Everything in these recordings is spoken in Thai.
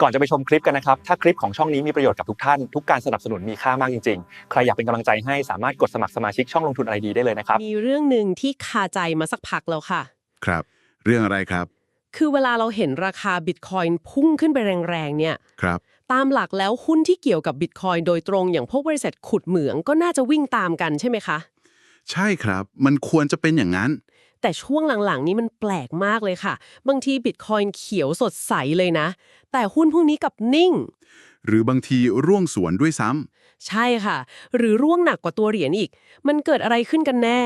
ก่อนจะไปชมคลิปกันนะครับ ถ้าคลิปของช่องนี้มีประโยชน์กับทุกท่าน ทุกการสนับสนุนมีค่ามากจริงๆ ใครอยากเป็นกำลังใจให้สามารถกดสมัครสมาชิกช่องลงทุนอะไรดีได้เลยนะครับ มีเรื่องหนึ่งที่คาใจมาสักพักแล้วค่ะ ครับ เรื่องอะไรครับ คือเวลาเราเห็นราคาบิตคอยน์พุ่งขึ้นไปแรงๆเนี่ย ครับ ตามหลักแล้วหุ้นที่เกี่ยวกับบิตคอยน์โดยตรงอย่างพวกบริษัทขุดเหมืองก็น่าจะวิ่งตามกันใช่ไหมคะ ใช่ครับ มันควรจะเป็นอย่างนั้น แต่ช่วงหลังๆ นี้มันแปลกมากเลยค่ะ บางทีบิตคอยน์เขียวสดใสเลยนะ แต่หุ้นพวกนี้กลับนิ่ง หรือบางทีร่วงสวนด้วยซ้ำใช่ค่ะ หรือร่วงหนักกว่าตัวเหรียญอีก มันเกิดอะไรขึ้นกันแน่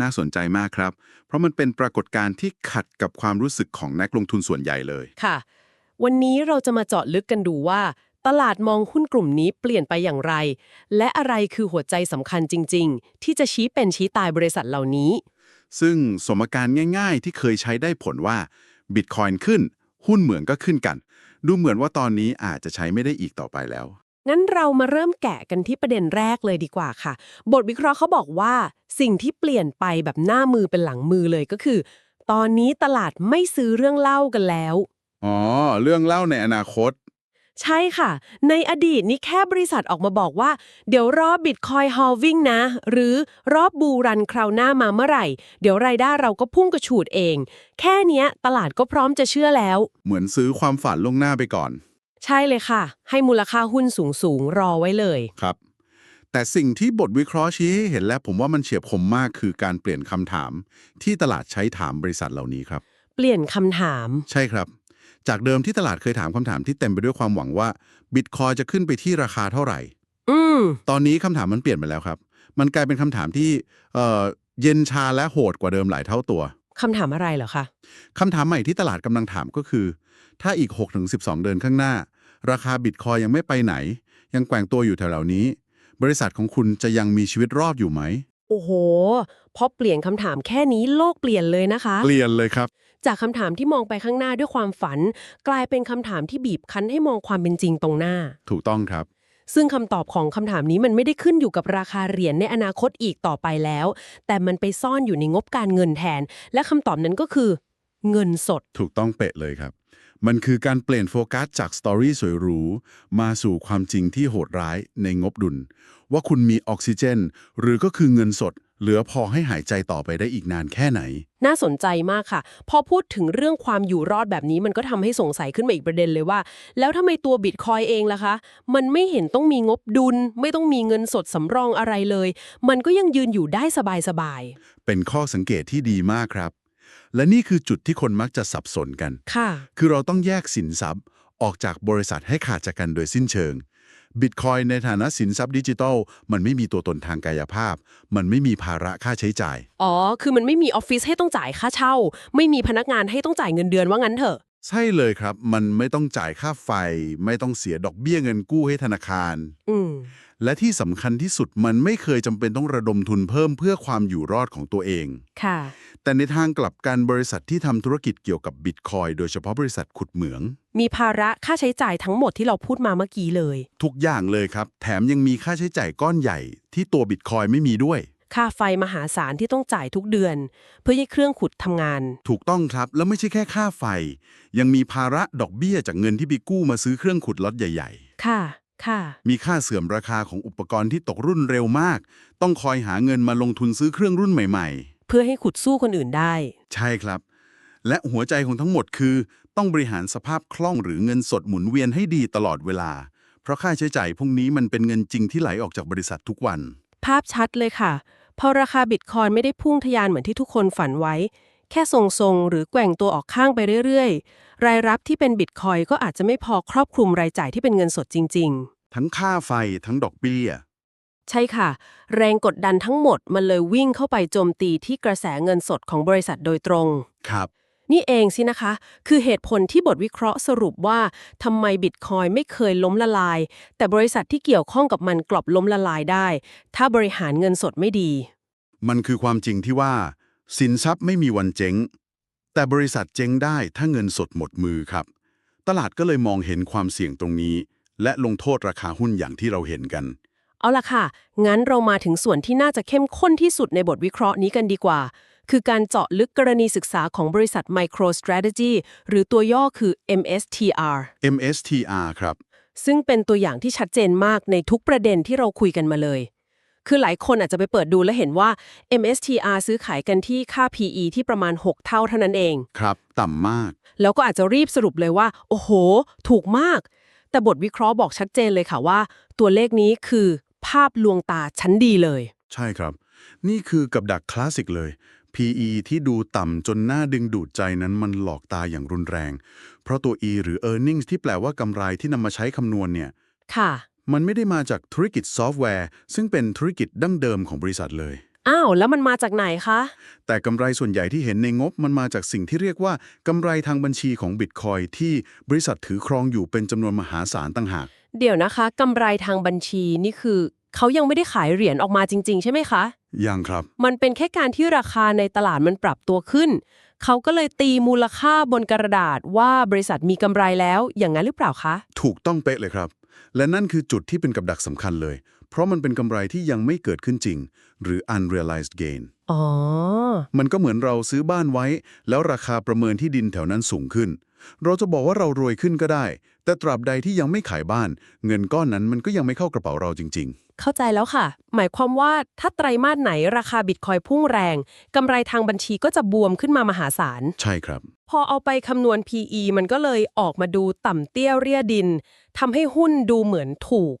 น่าสนใจมากครับ เพราะมันเป็นปรากฏการณ์ที่ขัดกับความรู้สึกของนักลงทุนส่วนใหญ่เลยค่ะ วันนี้เราจะมาเจาะลึกกันดูว่า ตลาดมองหุ้นกลุ่มนี้เปลี่ยนไปอย่างไร และอะไรคือหัวใจสำคัญจริง ๆ ที่จะชี้เป็นชี้ตายบริษัทเหล่านี้ ซึ่งสมการง่ายๆ ที่เคยใช้ได้ผลว่าบิตคอยน์ขึ้น หุ้นเหมืองก็ขึ้นกัน ดูเหมือนว่าตอนนี้อาจจะใช้ไม่ได้อีกต่อไปแล้วงั้นเรามาเริ่มแกะกันที่ประเด็นแรกเลยดีกว่าค่ะ บทวิเคราะห์เขาบอกว่า สิ่งที่เปลี่ยนไปแบบหน้ามือเป็นหลังมือเลยก็คือ ตอนนี้ตลาดไม่ซื้อเรื่องเล่ากันแล้ว อ๋อ เรื่องเล่าในอนาคต ใช่ค่ะ ในอดีตนี่แค่บริษัทออกมาบอกว่า เดี๋ยวรอบบิตคอยฮอลวิ่งนะ หรือรอบบูรันคราวหน้ามาเมื่อไหร่ เดี๋ยวรายได้เราก็พุ่งกระฉูดเอง แค่เนี้ยตลาดก็พร้อมจะเชื่อแล้ว เหมือนซื้อความฝันล่วงหน้าไปก่อน ใช่เลยค่ะ ให้มูลค่าหุ้นสูงสูงๆรอไว้เลย ครับ แต่สิ่งที่บทวิเคราะห์ชี้ให้เห็นและผมว่ามันเฉียบคมมากคือการเปลี่ยนคำถาม ที่ตลาดใช้ถามบริษัทเหล่านี้ครับ เปลี่ยนคำถาม ใช่ครับ จากเดิมที่ตลาดเคยถามคำถามที่เต็มไปด้วยความหวังว่าบิตคอยจะขึ้นไปที่ราคาเท่าไหร่ อืมตอนนี้คำถามมันเปลี่ยนไปแล้วครับ มันกลายเป็นคำถามที่เอ่อเย็นชาและโหดกว่าเดิมหลายเท่าตัวคำถามอะไรเหรอคะ คำถามใหม่ที่ตลาดกำลังถามก็คือ ถ้าอีก 6-12 เดือนข้างหน้า ราคาบิตคอยยังไม่ไปไหน ยังแกว่งตัวอยู่แถวๆนี้ บริษัทของคุณจะยังมีชีวิตรอดอยู่ไหม โอ้โห พอเปลี่ยนคำถามแค่นี้โลกเปลี่ยนเลยนะคะ เปลี่ยนเลยครับ จากคำถามที่มองไปข้างหน้าด้วยความฝัน กลายเป็นคำถามที่บีบคั้นให้มองความเป็นจริงตรงหน้า ถูกต้องครับ ซึ่งคำตอบของคำถามนี้มันไม่ได้ขึ้นอยู่กับราคาเหรียญในอนาคตอีกต่อไปแล้ว แต่มันไปซ่อนอยู่ในงบการเงินแทน และคำตอบนั้นก็คือ เงินสด ถูกต้องเป๊ะเลยครับ มันคือการเปลี่ยนโฟกัสจากสตอรี่สวยหรูมาสู่ความจริงที่โหดร้ายในงบดุล ว่าคุณมีออกซิเจน หรือก็คือเงินสด เหลือพอให้หายใจต่อไปได้อีกนานแค่ไหน น่าสนใจมากค่ะ พอพูดถึงเรื่องความอยู่รอดแบบนี้มันก็ทำให้สงสัยขึ้นมาอีกประเด็นเลยว่า แล้วทำไมตัวบิตคอยเองล่ะคะ มันไม่เห็นต้องมีงบดุล ไม่ต้องมีเงินสดสำรองอะไรเลย มันก็ยังยืนอยู่ได้สบายเป็นข้อสังเกตที่ดีมากครับ และนี่คือจุดที่คนมักจะสับสนกันๆค่ะ คือเราต้องแยกสินทรัพย์ออกจากบริษัทให้ขาดจากกันโดยสิ้นเชิง บิตคอยในฐานะสินทรัพย์ดิจิทัล มันไม่มีตัวตนทางกายภาพ มันไม่มีภาระค่าใช้จ่าย อ๋อ คือมันไม่มีออฟฟิศให้ต้องจ่ายค่าเช่า ไม่มีพนักงานให้ต้องจ่ายเงินเดือนว่างั้นเถอะ ใช่เลยครับ มันไม่ต้องจ่ายค่าไฟ ไม่ต้องเสียดอกเบี้ยเงินกู้ให้ธนาคาร อืมและที่สำคัญที่สุดมันไม่เคยจำเป็นต้องระดมทุนเพิ่มเพื่อความอยู่รอดของตัวเอง ค่ะ แต่ในทางกลับกันบริษัทที่ทำธุรกิจเกี่ยวกับบิตคอยโดยเฉพาะบริษัทขุดเหมือง มีภาระค่าใช้จ่ายทั้งหมดที่เราพูดมาเมื่อกี้เลย ทุกอย่างเลยครับ แถมยังมีค่าใช้จ่ายก้อนใหญ่ที่ตัวบิตคอยไม่มีด้วย ค่าไฟมหาศาลที่ต้องจ่ายทุกเดือน เพื่อให้เครื่องขุดทำงาน ถูกต้องครับ แล้วไม่ใช่แค่ค่าไฟ ยังมีภาระดอกเบี้ยจากเงินที่ไปกู้มาซื้อเครื่องขุดล็อตใหญ่ ค่ะ ค่ะ ๆ มีค่าเสื่อมราคาของอุปกรณ์ที่ตกรุ่นเร็วมาก ต้องคอยหาเงินมาลงทุนซื้อเครื่องรุ่นใหม่เพื่อให้ขุดสู้คนอื่นได้ ๆ ใช่ครับ และหัวใจของทั้งหมดคือ ต้องบริหารสภาพคล่องหรือเงินสดหมุนเวียนให้ดีตลอดเวลา เพราะค่าใช้จ่ายพวกนี้มันเป็นเงินจริงที่ไหลออกจากบริษัททุกวัน ภาพชัดเลยค่ะ พอราคาบิตคอยน์ไม่ได้พุ่งทะยานเหมือนที่ทุกคนฝันไว้ แค่ทรงๆ หรือแกว่งตัวออกข้างไปเรื่อยๆ รายรับที่เป็นบิตคอยน์ก็อาจจะไม่พอครอบคลุมรายจ่ายที่เป็นเงินสดจริงทั้งค่าไฟทั้งดอกเบี้ยๆใช่ค่ะ แรงกดดันทั้งหมดมันเลยวิ่งเข้าไปโจมตีที่กระแสเงินสดของบริษัทโดยตรง ครับ นี่เองสินะคะ คือเหตุผลที่บทวิเคราะห์สรุปว่าทำไมบิตคอยน์ไม่เคยล้มละลาย แต่บริษัทที่เกี่ยวข้องกับมันกลับล้มละลายได้ ถ้าบริหารเงินสดไม่ดี มันคือความจริงที่ว่า สินทรัพย์ไม่มีวันเจ๊ง แต่บริษัทเจ๊งได้ถ้าเงินสดหมดมือครับ ตลาดก็เลยมองเห็นความเสี่ยงตรงนี้ และลงโทษราคาหุ้นอย่างที่เราเห็นกันเอาล่ะค่ะ งั้นเรามาถึงส่วนที่น่าจะเข้มข้นที่สุดในบทวิเคราะห์นี้กันดีกว่า คือการเจาะลึกกรณีศึกษาของบริษัท MicroStrategy หรือตัวย่อคือ MSTR MSTR ครับ ซึ่งเป็นตัวอย่างที่ชัดเจนมากในทุกประเด็นที่เราคุยกันมาเลย คือหลายคนอาจจะไปเปิดดูและเห็นว่า MSTR ซื้อขายกันที่ค่า PE ที่ประมาณ 6 เท่าเท่านั้นเอง ครับ ต่ำมาก แล้วก็อาจจะรีบสรุปเลยว่า โอ้โห ถูกมาก แต่บทวิเคราะห์บอกชัดเจนเลยค่ะว่า ตัวเลขนี้คือภาพลวงตาชั้นดีเลย ใช่ครับ นี่คือกับดักคลาสสิกเลย PE ที่ดูต่ำจนน่าดึงดูดใจนั้นมันหลอกตาอย่างรุนแรง เพราะตัว E หรือ earnings ที่แปลว่ากำไรที่นำมาใช้คำนวณเนี่ย ค่ะ มันไม่ได้มาจากธุรกิจซอฟต์แวร์ ซึ่งเป็นธุรกิจดั้งเดิมของบริษัทเลย อ้าว แล้วมันมาจากไหนคะ แต่กำไรส่วนใหญ่ที่เห็นในงบมันมาจากสิ่งที่เรียกว่ากำไรทางบัญชีของบิตคอยที่บริษัทถือครองอยู่เป็นจำนวนมหาศาลตั้งหาก เดี๋ยวนะคะกำไรทางบัญชีนี่คือ เขายังไม่ได้ขายเหรียญออกมาจริง ๆ ใช่ไหมคะ ยังครับ มันเป็นแค่การที่ราคาในตลาดมันปรับตัวขึ้น เขาก็เลยตีมูลค่าบนกระดาษว่าบริษัทมีกำไรแล้ว อย่างนั้นหรือเปล่าคะ ถูกต้องเป๊ะเลยครับ และนั่นคือจุดที่เป็นกับดักสำคัญเลย เพราะมันเป็นกำไรที่ยังไม่เกิดขึ้นจริง หรือ unrealized gain อ๋อ มันก็เหมือนเราซื้อบ้านไว้ แล้วราคาประเมินที่ดินแถวนั้นสูงขึ้น เราจะบอกว่าเรารวยขึ้นก็ได้ แต่ตราบใดที่ยังไม่ขายบ้าน เงินก้อนนั้นมันก็ยังไม่เข้ากระเป๋าเราจริง เข้าใจแล้วค่ะ หมายความว่าถ้าไตรมาสไหนราคาบิตคอยพุ่งแรง กำไรทางบัญชีก็จะบวมขึ้นมามหาศาลๆใช่ครับ พอเอาไปคำนวณ PE มันก็เลยออกมาดูต่ำเตี้ยเรียดินทำให้หุ้นดูเหมือนถูก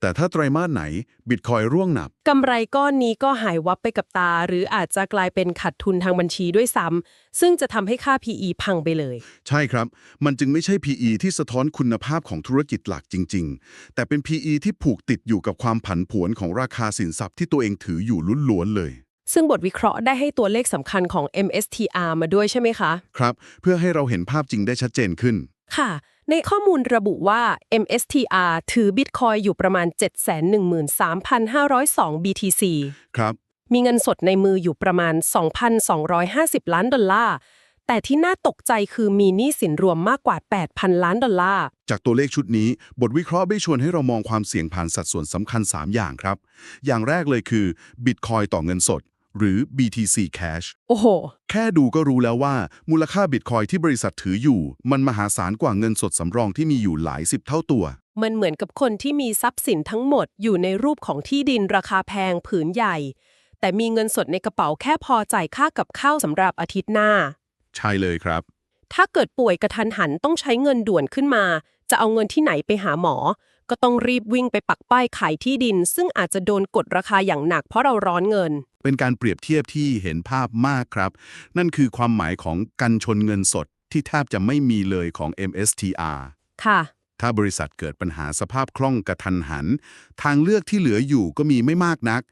แต่ถ้าไตรมาสไหนบิตคอยร่วงหนักกำไรก้อนนี้ก็หายวับไปกับตา หรืออาจจะกลายเป็นขาดทุนทางบัญชีด้วยซ้ำซึ่งจะทำให้ค่า PE พังไปเลย ใช่ครับ มันจึงไม่ใช่ PE ที่สะท้อนคุณภาพของธุรกิจหลักจริง ๆ แต่เป็น PE ที่ผูกติดอยู่กับความผันผวนของราคาสินทรัพย์ที่ตัวเองถืออยู่ล้วนๆเลยซึ่งบทวิเคราะห์ได้ให้ตัวเลขสำคัญของ MSTR มาด้วยใช่ไหมคะ ครับ เพื่อให้เราเห็นภาพจริงได้ชัดเจนขึ้น ค่ะ ในข้อมูลระบุว่า MSTR ถือบิตคอยอยู่ประมาณ 713,502 BTC ครับ มีเงินสดในมืออยู่ประมาณ 2,250 ล้านดอลลาร์ แต่ที่น่าตกใจคือมีหนี้สินรวมมากกว่า 8,000 ล้านดอลลาร์ จากตัวเลขชุดนี้ บทวิเคราะห์ได้ชวนให้เรามองความเสี่ยงผ่านสัดส่วนสำคัญ 3 อย่างครับ อย่างแรกเลยคือบิตคอยต่อเงินสด หรือ BTC Cash โอ้โห แค่ดูก็รู้แล้วว่า มูลค่าบิตคอยที่บริษัทถืออยู่ มันมหาศาลกว่าเงินสดสำรองที่มีอยู่หลายสิบเท่าตัว มันเหมือนกับคนที่มีทรัพย์สินทั้งหมดอยู่ในรูปของที่ดินราคาแพงผืนใหญ่ แต่มีเงินสดในกระเป๋าแค่พอจ่ายค่ากับข้าวสำหรับอาทิตย์หน้า ใช่เลยครับ ถ้าเกิดป่วยกระทันหันต้องใช้เงินด่วนขึ้นมา จะเอาเงินที่ไหนไปหาหมอ ก็ต้องรีบวิ่งไปปักป้ายขายที่ดิน ซึ่งอาจจะโดนกดราคาอย่างหนักเพราะเราร้อนเงิน เป็นการเปรียบเทียบที่เห็นภาพมากครับ นั่นคือความหมายของกันชนเงินสดที่แทบจะไม่มีเลยของ MSTR ค่ะ ถ้าบริษัทเกิดปัญหาสภาพคล่องกระทันหัน ทางเลือกที่เหลืออยู่ก็มีไม่มากนัก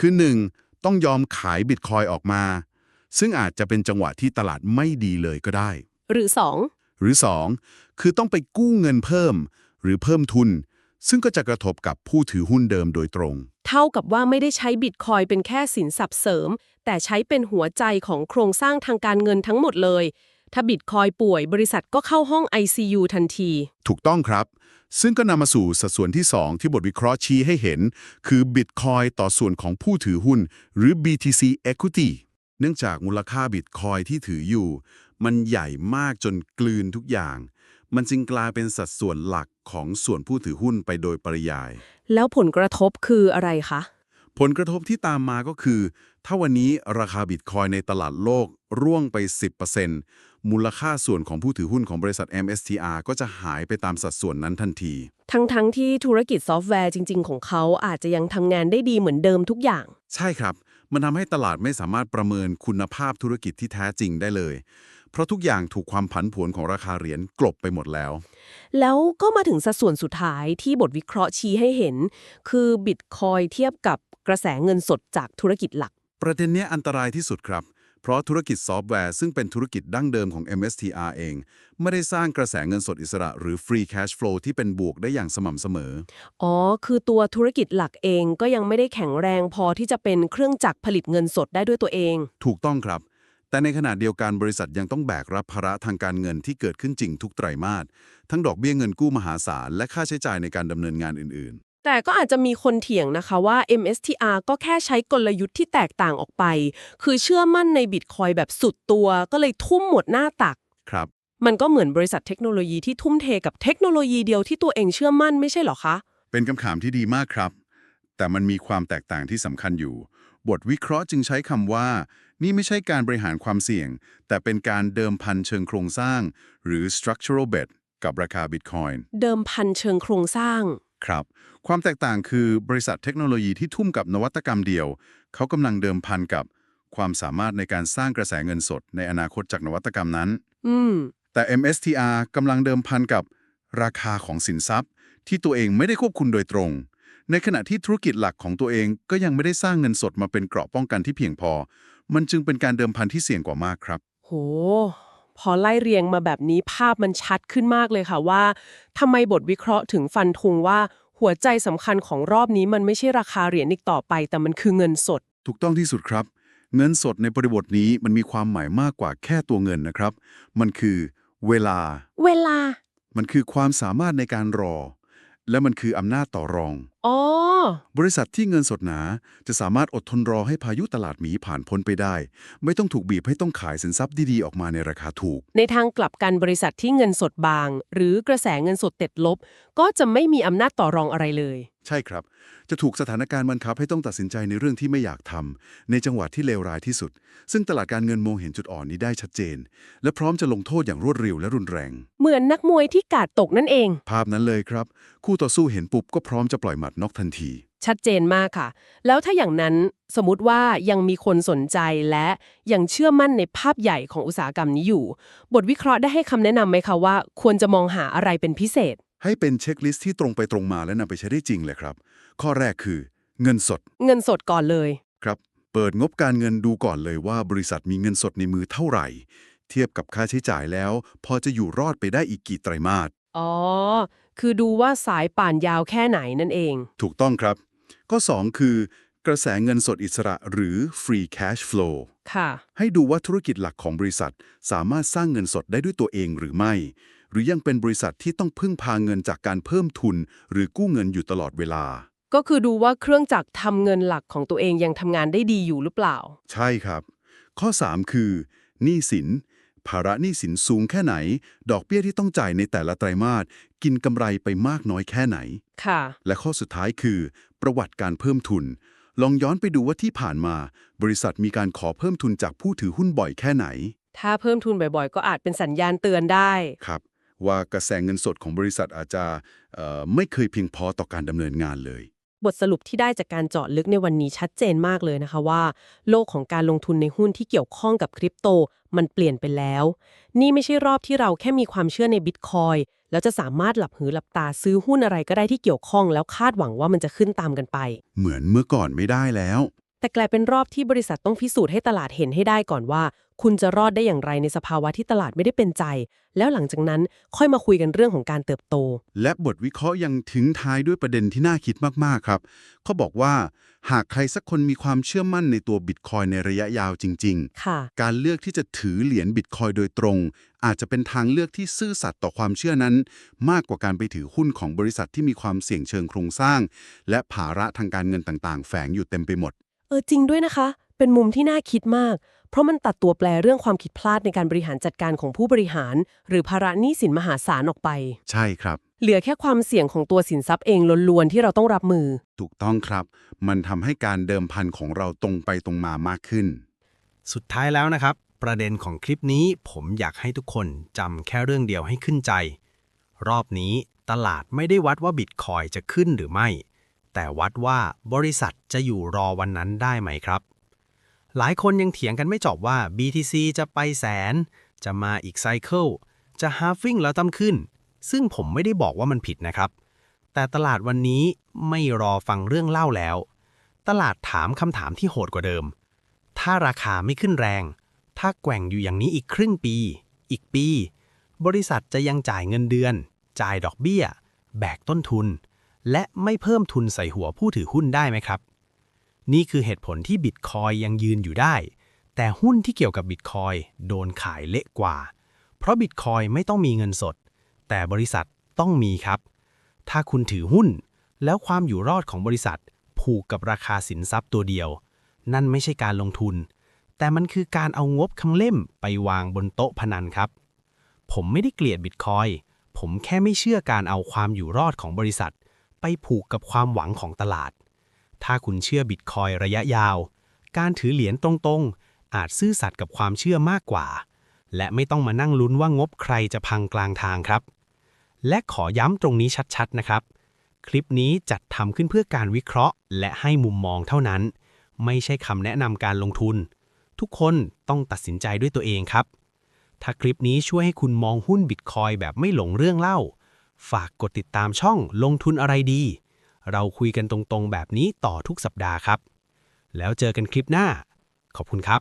คือ 1. ต้องยอมขายบิตคอยออกมา ซึ่งอาจจะเป็นจังหวะที่ตลาดไม่ดีเลยก็ได้ หรือหรือ 2. คือต้องไปกู้เงินเพิ่ม หรือเพิ่มทุน ซึ่งก็จะกระทบกับผู้ถือหุ้นเดิมโดยตรง2เท่ากับว่าไม่ได้ใช้บิตคอยเป็นแค่สินทรัพย์เสริม แต่ใช้เป็นหัวใจของโครงสร้างทางการเงินทั้งหมดเลย ถ้าบิตคอยป่วยบริษัทก็เข้าห้อง ICU ทันที ถูกต้องครับ ซึ่งก็นำมาสู่สัดส่วนที่ 2 ที่บทวิเคราะห์ชี้ให้เห็น คือ Bitcoin ต่อส่วนของผู้ถือหุ้น หรือ BTC Equity เนื่องจากมูลค่า Bitcoin ที่ถืออยู่ มันใหญ่มากจนกลืนทุกอย่าง มันจึงกลายเป็นสัดส่วนหลักของส่วนผู้ถือหุ้นไปโดยปริยาย แล้วผลกระทบคืออะไรคะ ผลกระทบที่ตามมาก็คือ ถ้าวันนี้ราคาบิตคอยในตลาดโลกร่วงไป 10%มูลค่าส่วนของผู้ถือหุ้นของบริษัท MSTR ก็จะหายไปตามสัดส่วนนั้นทันที ทั้งๆทที่ธุรกิจซอฟต์แวร์จริง ๆ ของเขาอาจจะยังทำงานได้ดีเหมือนเดิมทุกอย่าง ใช่ครับ มันทำให้ตลาดไม่สามารถประเมินคุณภาพธุรกิจที่แท้จริงได้เลย เพราะทุกอย่างถูกความผันผวนของราคาเหรียญกลบไปหมดแล้ว แล้วก็มาถึงสัดส่วนสุดท้ายที่บทวิเคราะห์ชี้ให้เห็น คือบิตคอยเทียบกับกระแสเงินสดจากธุรกิจหลัก ประเด็นเนี้ยอันตรายที่สุดครับ เพราะธุรกิจซอฟต์แวร์ซึ่งเป็นธุรกิจดั้งเดิมของ MSTR เอง ไม่ได้สร้างกระแสเงินสดอิสระ หรือ free cash flow ที่เป็นบวกได้อย่างสม่ำเสมอ อ๋อ คือตัวธุรกิจหลักเองก็ยังไม่ได้แข็งแรงพอที่จะเป็นเครื่องจักรผลิตเงินสดได้ด้วยตัวเอง ถูกต้องครับ แต่ในขณะเดียวกันบริษัทยังต้องแบกรับภาระทางการเงินที่เกิดขึ้นจริงทุกไตรมาสทั้งดอกเบี้ยเงินกู้มหาศาล และค่าใช้จ่ายในการดำเนินงานอื่นแต่ก็อาจจะมีคนเถียงนะคะว่า MSTR ก็แค่ใช้กลยุทธ์ที่แตกต่างออกไป คือเชื่อมั่นในบิตคอยแบบสุดตัวก็เลยทุ่มหมดหน้าตักครับมันก็เหมือนบริษัทเทคโนโลยีที่ทุ่มเทกับเทคโนโลยีเดียวที่ตัวเองเชื่อมั่นไม่ใช่เหรอคะ เป็นคำถามที่ดีมากครับ แต่มันมีความแตกต่างที่สำคัญอยู่ บทวิเคราะห์จึงใช้คำว่า นี่ไม่ใช่การบริหารความเสี่ยง แต่เป็นการเดิมพันเชิงโครงสร้าง หรือ structural bet กับราคา Bitcoin เดิมพันเชิงโครงสร้าง ครับ ความแตกต่างคือบริษัทเทคโนโลยีที่ทุ่มกับนวัตกรรมเดียว เขากำลังเดิมพันกับความสามารถในการสร้างกระแสเงินสดในอนาคตจากนวัตกรรมนั้น อืม แต่ MSTR กำลังเดิมพันกับราคาของสินทรัพย์ ที่ตัวเองไม่ได้ควบคุมโดยตรง ในขณะที่ธุรกิจหลักของตัวเองก็ยังไม่ได้สร้างเงินสดมาเป็นเกราะป้องกันที่เพียงพอ มันจึงเป็นการเดิมพันที่เสี่ยงกว่ามากครับ โห พอไล่เรียงมาแบบนี้ภาพมันชัดขึ้นมากเลยค่ะว่าทำไมบทวิเคราะห์ถึงฟันธงว่าหัวใจสำคัญของรอบนี้มันไม่ใช่ราคาเหรียญอีกต่อไป แต่มันคือเงินสด ถูกต้องที่สุดครับ เงินสดในบริบทนี้มันมีความหมายมากกว่าแค่ตัวเงินนะครับ มันคือเวลา เวลา มันคือความสามารถในการรอ และมันคืออำนาจต่อรอง อ๋อบริษัทที่เงินสดหนาจะสามารถอดทนรอให้พายุตลาดหมีผ่านพ้นไปได้ ไม่ต้องถูกบีบให้ต้องขายสินทรัพย์ดีๆ ออกมาในราคาถูก ในทางกลับกันบริษัทที่เงินสดบาง หรือกระแสเงินสดติดลบ ก็จะไม่มีอำนาจต่อรองอะไรเลย ใช่ครับ จะถูกสถานการณ์บังคับให้ต้องตัดสินใจในเรื่องที่ไม่อยากทำในจังหวะที่เลวร้ายที่สุด ซึ่งตลาดการเงินมองเห็นจุดอ่อนนี้ได้ชัดเจน และพร้อมจะลงโทษอย่างรวดเร็วและรุนแรง เหมือนนักมวยที่กาดตกนั่นเอง ภาพนั้นเลยครับ คู่ต่อสู้เห็นปุ๊บก็พร้อมจะปล่อยหมัดน็อกทันที ชัดเจนมากค่ะ แล้วถ้าอย่างนั้นสมมติว่ายังมีคนสนใจและยังเชื่อมั่นในภาพใหญ่ของอุตสาหกรรมนี้อยู่ บทวิเคราะห์ได้ให้คำแนะนำไหมคะว่า ควรจะมองหาอะไรเป็นพิเศษ ให้เป็นเช็คลิสต์ที่ตรงไปตรงมาและนำไปใช้ได้จริงเลยครับ ข้อแรกคือ เงินสดเงินสดก่อนเลย ครับ เปิดงบการเงินดูก่อนเลยว่าบริษัทมีเงินสดในมือเท่าไหร่ เทียบกับค่าใช้จ่ายแล้ว พอจะอยู่รอดไปได้อีกกี่ไตรมาส อ๋อ คือดูว่าสายป่านยาวแค่ไหนนั่นเอง ถูกต้องครับข้อ2คือกระแสเงินสดอิสระหรือ free cash flow ค่ะ ให้ดูว่าธุรกิจหลักของบริษัท สามารถสร้างเงินสดได้ด้วยตัวเองหรือไม่ หรือยังเป็นบริษัทที่ต้องพึ่งพาเงินจากการเพิ่มทุน หรือกู้เงินอยู่ตลอดเวลา ก็คือดูว่าเครื่องจักรทำเงินหลักของตัวเองยังทำงานได้ดีอยู่หรือเปล่า ใช่ครับ ข้อ 3 คือหนี้สิน ภาระหนี้สินสูงแค่ไหน ดอกเบี้ยที่ต้องจ่ายในแต่ละไตรมาสกินกำไรไปมากน้อยแค่ไหน ค่ะ และข้อสุดท้ายคือ ประวัติการเพิ่มทุน ลองย้อนไปดูว่าที่ผ่านมา บริษัทมีการขอเพิ่มทุนจากผู้ถือหุ้นบ่อยแค่ไหน ถ้าเพิ่มทุนบ่อยๆ ก็อาจเป็นสัญญาณเตือนได้ ครับ ว่ากระแสเงินสดของบริษัทอาจจะเอ่อไม่เคยเพียงพอต่อการดำเนินงานเลย บทสรุปที่ได้จากการเจาะลึกในวันนี้ชัดเจนมากเลยนะคะว่า โลกของการลงทุนในหุ้นที่เกี่ยวข้องกับคริปโต มันเปลี่ยนไปแล้ว นี่ไม่ใช่รอบที่เราแค่มีความเชื่อในบิตคอยแล้วจะสามารถหลับหูหลับตาซื้อหุ้นอะไรก็ได้ที่เกี่ยวข้อง แล้วคาดหวังว่ามันจะขึ้นตามกันไป เหมือนเมื่อก่อนไม่ได้แล้ว แต่กลายเป็นรอบที่บริษัทต้องพิสูจน์ให้ตลาดเห็นให้ได้ก่อนว่า คุณจะรอดได้อย่างไรในสภาวะที่ตลาดไม่ได้เป็นใจ แล้วหลังจากนั้นค่อยมาคุยกันเรื่องของการเติบโต และบทวิเคราะห์ยังทิ้งท้ายด้วยประเด็นที่น่าคิดมากๆครับเขาบอกว่า หากใครสักคนมีความเชื่อมั่นในตัวบิตคอยในระยะยาวจริงค่ะๆการเลือกที่จะถือเหรียญบิตคอยโดยตรง อาจจะเป็นทางเลือกที่ซื่อสัตย์ต่อความเชื่อนั้น มากกว่าการไปถือหุ้นของบริษัทที่มีความเสี่ยงเชิงโครงสร้าง และภาระทางการเงินต่างๆ แฝงอยู่เต็มไปหมด เออจริงด้วยนะคะ เป็นมุมที่น่าคิดมาก เพราะมันตัดตัวแปรเรื่องความผิดพลาดในการบริหารจัดการของผู้บริหาร หรือภาระหนี้สินมหาศาลออกไป ใช่ครับ เหลือแค่ความเสี่ยงของตัวสินทรัพย์เองล้วนๆที่เราต้องรับมือ ถูกต้องครับ มันทำให้การเดิมพันของเราตรงไปตรงมามากขึ้น สุดท้ายแล้วนะครับ ประเด็นของคลิปนี้ผมอยากให้ทุกคนจำแค่เรื่องเดียวให้ขึ้นใจ รอบนี้ตลาดไม่ได้วัดว่าบิตคอยจะขึ้นหรือไม่ แต่วัดว่าบริษัทจะอยู่รอวันนั้นได้ไหมครับ หลายคนยังเถียงกันไม่จบว่า BTC จะไปแสน จะมาอีกไซเคิลจะฮาฟ i ิ g แล้วตั้มขึ้น ซึ่งผมไม่ได้บอกว่ามันผิดนะครับ แต่ตลาดวันนี้ไม่รอฟังเรื่องเล่าแล้ว ตลาดถามคำถามที่โหดกว่าเดิม ถ้าราคาไม่ขึ้นแรง ถ้าแกว่งอยู่อย่างนี้อีกครึ่งปี อีกปี บริษัทจะยังจ่ายเงินเดือน จ่ายดอกเบี้ย แบกต้นทุน และไม่เพิ่มทุนใส่หัวผู้ถือหุ้นได้ไหมครับ นี่คือเหตุผลที่บิตคอยยังยืนอยู่ได้ แต่หุ้นที่เกี่ยวกับบิตคอยโดนขายเละกว่า เพราะบิตคอยไม่ต้องมีเงินสด แต่บริษัทต้องมีครับ ถ้าคุณถือหุ้น แล้วความอยู่รอดของบริษัท ผูกกับราคาสินทรัพย์ตัวเดียว นั่นไม่ใช่การลงทุน แต่มันคือการเอางบทั้งเล่มไปวางบนโต๊ะพนันครับ ผมไม่ได้เกลียดบิตคอยผมแค่ไม่เชื่อการเอาความอยู่รอดของบริษัท ไปผูกกับความหวังของตลาด ถ้าคุณเชื่อบิตคอยระยะยาว การถือเหรียญตรงๆ อาจซื่อสัตย์กับความเชื่อมากกว่า และไม่ต้องมานั่งลุ้นว่างบใครจะพังกลางทางครับ และขอย้ำตรงนี้ชัดๆนะครับ คลิปนี้จัดทำขึ้นเพื่อการวิเคราะห์ และให้มุมมองเท่านั้น ไม่ใช่คำแนะนำการลงทุน ทุกคนต้องตัดสินใจด้วยตัวเองครับถ้าคลิปนี้ช่วยให้คุณมองหุ้นบิตคอยแบบไม่หลงเรื่องเล่า ฝากกดติดตามช่องลงทุนอะไรดี เราคุยกันตรงๆแบบนี้ต่อทุกสัปดาห์ครับ แล้วเจอกันคลิปหน้า ขอบคุณครับ